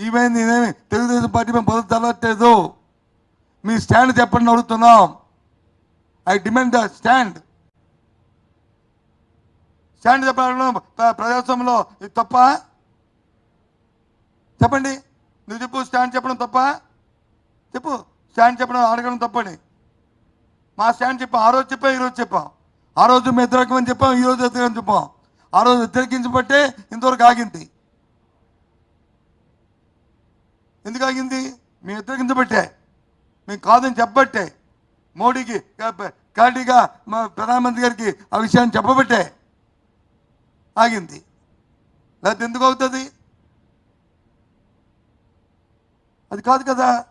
ఈమె ఇదేమి తెలుగుదేశం పార్టీ మేము బదులు తలట్లేదు మీ స్టాండ్ చెప్పండి అడుగుతున్నాం. I demand the stand. Stand చెప్పడం ప్ర- ప్రజాస్వామ్యంలో ఇది తప్ప? చెప్పండి. నువ్వు చెప్పు స్టాండ్ చెప్పడం తప్ప? చెప్పు. స్టాండ్ చెప్పడం అడగడం తప్పని. మా స్టాండ్ చెప్పాం. ఆ రోజు చెప్పాం ఈరోజు చెప్పాం. ఆ రోజు మేము వ్యతిరేకమని చెప్పాం ఈరోజు వ్యతిరేకం చెప్పాం. ఆ రోజు వ్యతిరేకించబట్టే ఇంతవరకు ఆగింది. ఎందుకు ఆగింది మేము వ్యతిరేకించబట్టే మేము కాదని చెప్పబట్టే. మోడీకి క్లారిటీగా మా ప్రధానమంత్రి గారికి ఆ విషయాన్ని చెప్పబట్టే. ఆగింది. లేకపోతే ఎందుకు అవుతుంది? అది కాదు కదా.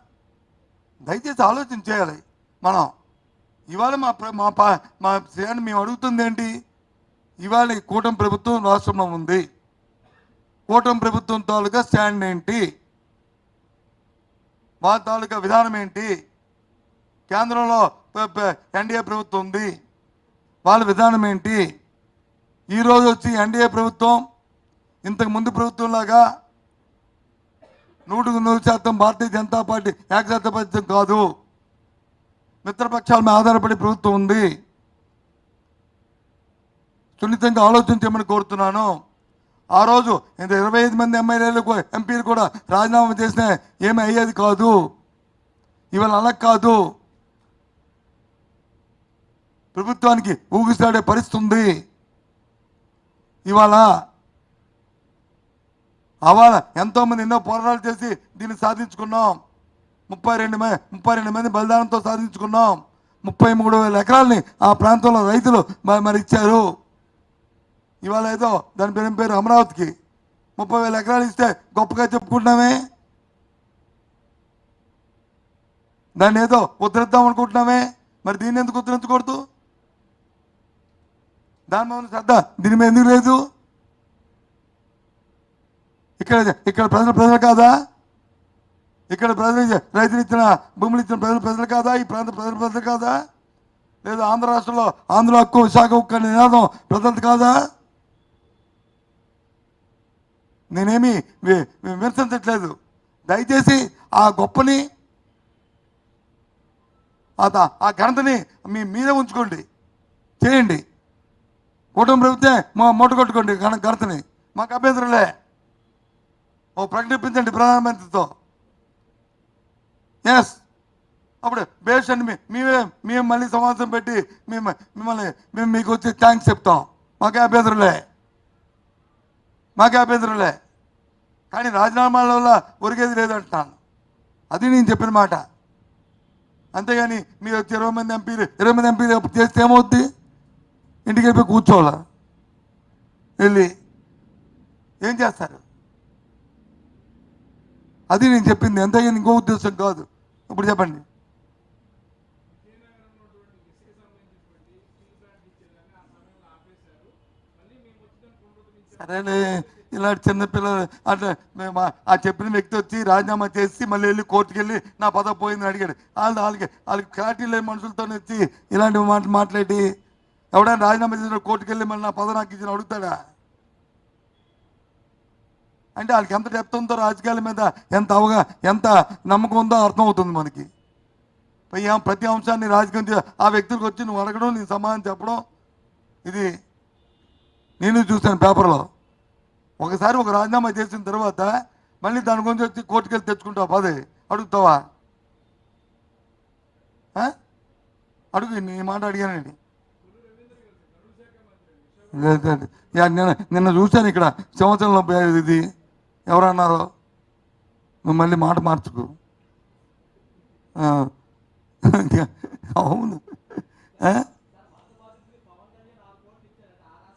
దయచేసి ఆలోచన చేయాలి. మనం ఇవాళ మా ప్ర- మా పా మా శ్రేణి మేము అడుగుతుంది ఏంటి? ఇవాళ కూటమి ప్రభుత్వం రాష్ట్రంలో ఉంది. కూటమి ప్రభుత్వం తాలూకా స్టాండ్ ఏంటి? మా తాలూకా విధానం ఏంటి? కేంద్రంలో ఎన్డీఏ ప్రభుత్వం ఉంది. వాళ్ళ విధానం ఏంటి? ఈరోజు వచ్చి ఎన్డీఏ ప్రభుత్వం ఇంతకు ముందు ప్రభుత్వంలాగా నూటికి నూరు శాతం భారతీయ జనతా పార్టీ ఏకజాతపత్యం కాదు. మిత్రపక్షాల మీద ఆధారపడి ప్రభుత్వం ఉంది. సున్నితంగా ఆలోచించమని కోరుతున్నాను. ఆ రోజు ఇంత ఇరవై ఐదు మంది ఎమ్మెల్యేలు ఎంపీలు కూడా రాజీనామా చేసిన ఏమీ అయ్యేది కాదు. ఇవాళ అలా కాదు. ప్రభుత్వానికి ఊగిసాడే పరిస్థితి ఉంది. ఇవాళ అవాళ ఎంతోమంది ఎన్నో పోరాటాలు చేసి దీన్ని సాధించుకున్నాం. ముప్పై రెండు మంది ముప్పై రెండు మంది బలిదానంతో సాధించుకున్నాం. ముప్పై మూడు వేల ఎకరాలని ఆ ప్రాంతంలో రైతులు మరి ఇచ్చారు. ఇవాళ ఏదో దాని పేరు పేరు? అమరావతికి. ముప్పై వేల ఎకరాలు ఇస్తే గొప్పగా చెప్పుకుంటున్నామే? దాన్ని ఏదో ఉద్ధరిద్దాం అనుకుంటున్నామే? మరి దీన్ని ఎందుకు ఉద్ధరించకూడదు? దాని మీద శ్రద్ధ దీని మీద ఎందుకు లేదు? ఇక్కడ ఇక్కడ ప్రజలు ప్రజలు కాదా? ఇక్కడ ప్రజలు రైతులు ఇచ్చిన భూములు ఇచ్చిన ప్రజలు ప్రజలు కాదా? ఈ ప్రాంత ప్రజలు ప్రజలు కాదా? లేదా ఆంధ్ర రాష్ట్రంలో ఆంధ్ర హక్కు విశాఖ హక్కు అనే నినాదం ప్రజలది కాదా? నేనేమి విమర్శించట్లేదు. దయచేసి ఆ గొప్పని ఆ ఆ ఘనతని మీ మీద ఉంచుకోండి. చేయండి. కుటుంబ ప్రభుత్వం మా మూట కొట్టుకోండి ఘన ఘనతని. మాకు అభ్యంతరంలే ఓ ప్రకటించండి ప్రధానమంత్రితో. ఎస్ అప్పుడు బేస్ అండి మీ- మేమే మేము మళ్ళీ సమావేశం పెట్టి మేము మిమ్మల్ని మేము మీకు వచ్చి థ్యాంక్స్ చెప్తాం. మాకే అభ్యంతరంలే మాకే అభ్యంతరంలే. కానీ రాజీనామాల వల్ల ఒరిగేది లేదంటున్నాను అది నేను చెప్పిన మాట. అంతేగాని మీరు వచ్చి ఇరవై మంది ఎంపీలు ఇరవై మంది ఎంపీలు చేస్తే ఏమవుద్ది? ఇంటికి వెళ్ళిపోయి కూర్చోవాలా? వెళ్ళి ఏం చేస్తారు? అది నేను చెప్పింది. అంతేగాని ఇంకో ఉద్దేశం కాదు. ఇప్పుడు చెప్పండి. సరేలే ఇలాంటి చిన్నపిల్లలు అట్లా మేము ఆ- చెప్పిన వ్యక్తి వచ్చి రాజీనామా చేసి మళ్ళీ వెళ్ళి కోర్టుకు వెళ్ళి నా పదవి పోయిందని అడిగాడు. వాళ్ళు వాళ్ళకి వాళ్ళకి క్లారిటీ లేని మనుషులతో వచ్చి ఇలాంటి మాట మాట్లాడి ఎవడైనా రాజీనామా చేసిన కోర్టుకు వెళ్ళి మళ్ళీ నా పదవి నాకు ఇచ్చిన అడుగుతాడా? అంటే వాళ్ళకి ఎంత డెప్త్ ఉందో రాజకీయాల మీద ఎంత అవగా ఎంత నమ్మకం ఉందో అర్థమవుతుంది మనకి. పై ప్రతి అంశాన్ని రాజకీయం ఆ వ్యక్తులకు వచ్చి నువ్వు అడగడం నీ సమాధానం చెప్పడం ఇది నేను చూశాను పేపర్లో. ఒకసారి ఒక రాజీనామా చేసిన తర్వాత మళ్ళీ దాని గురించి వచ్చి కోర్టుకు వెళ్ళి తెచ్చుకుంటావు? పదే. అడుగుతావా? అడుగు నీ మాట అడిగానండి లేదు, యా, నిన్న నిన్న చూశాను ఇక్కడ సంవత్సరంలో ఇది. ఎవరన్నారో? నువ్వు మళ్ళీ మాట మార్చుకు. అవును.